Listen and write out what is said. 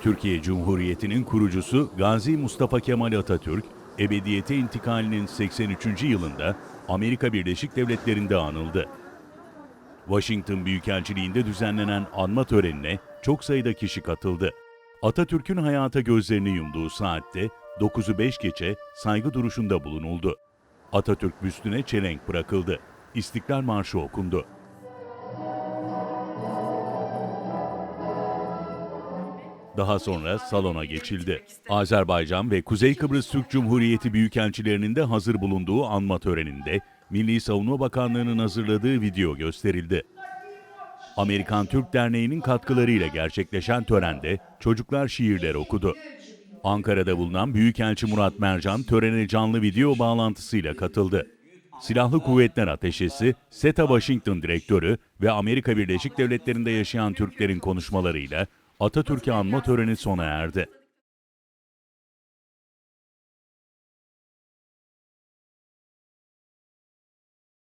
Türkiye Cumhuriyeti'nin kurucusu Gazi Mustafa Kemal Atatürk, ebediyete intikalinin 83. yılında Amerika Birleşik Devletleri'nde anıldı. Washington Büyükelçiliğinde düzenlenen anma törenine çok sayıda kişi katıldı. Atatürk'ün hayata gözlerini yumduğu saatte 9'u 5 geçe saygı duruşunda bulunuldu. Atatürk büstüne çelenk bırakıldı. İstiklal Marşı okundu. Daha sonra salona geçildi. Azerbaycan ve Kuzey Kıbrıs Türk Cumhuriyeti Büyükelçilerinin de hazır bulunduğu anma töreninde Milli Savunma Bakanlığı'nın hazırladığı video gösterildi. Amerikan Türk Derneği'nin katkılarıyla gerçekleşen törende çocuklar şiirler okudu. Ankara'da bulunan Büyükelçi Murat Mercan törene canlı video bağlantısıyla katıldı. Silahlı Kuvvetler Ateşesi, SETA Washington Direktörü ve Amerika Birleşik Devletleri'nde yaşayan Türklerin konuşmalarıyla Atatürk'ü anma töreni sona erdi.